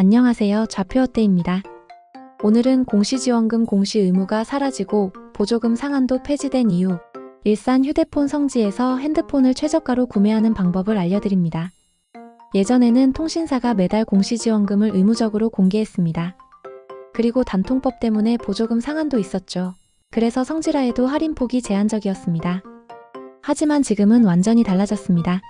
안녕하세요. 좌표어때입니다. 오늘은 공시지원금 공시 의무가 사라지고 보조금 상한도 폐지된 이후 일산 휴대폰 성지에서 핸드폰을 최저가로 구매하는 방법을 알려드립니다. 예전에는 통신사가 매달 공시지원금을 의무적으로 공개했습니다. 그리고 단통법 때문에 보조금 상한도 있었죠. 그래서 성지라에도 할인폭이 제한적이었습니다. 하지만 지금은 완전히 달라졌습니다.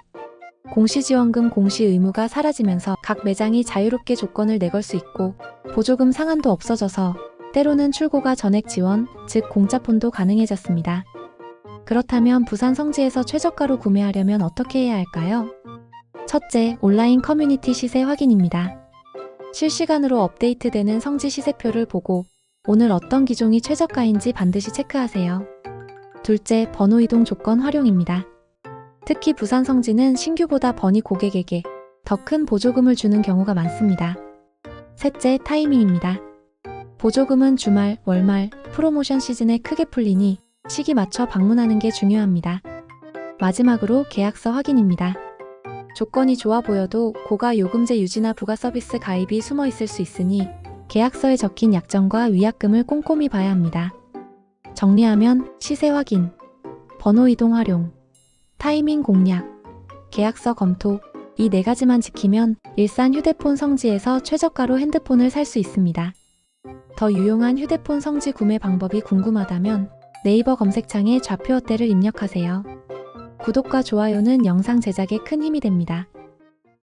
공시지원금 공시 의무가 사라지면서 각 매장이 자유롭게 조건을 내걸 수 있고 보조금 상한도 없어져서 때로는 출고가 전액 지원, 즉 공짜폰도 가능해졌습니다. 그렇다면 부산 성지에서 최저가로 구매하려면 어떻게 해야 할까요? 첫째, 온라인 커뮤니티 시세 확인입니다. 실시간으로 업데이트되는 성지 시세표를 보고 오늘 어떤 기종이 최저가인지 반드시 체크하세요. 둘째, 번호 이동 조건 활용입니다. 특히 부산 성지는 신규보다 번이 고객에게 더 큰 보조금을 주는 경우가 많습니다. 셋째, 타이밍입니다. 보조금은 주말, 월말, 프로모션 시즌에 크게 풀리니 시기 맞춰 방문하는 게 중요합니다. 마지막으로 계약서 확인입니다. 조건이 좋아 보여도 고가 요금제 유지나 부가 서비스 가입이 숨어 있을 수 있으니 계약서에 적힌 약정과 위약금을 꼼꼼히 봐야 합니다. 정리하면 시세 확인, 번호 이동 활용, 타이밍 공략, 계약서 검토, 이 네 가지만 지키면 일산 휴대폰 성지에서 최저가로 핸드폰을 살 수 있습니다. 더 유용한 휴대폰 성지 구매 방법이 궁금하다면 네이버 검색창에 좌표 어때를 입력하세요. 구독과 좋아요는 영상 제작에 큰 힘이 됩니다.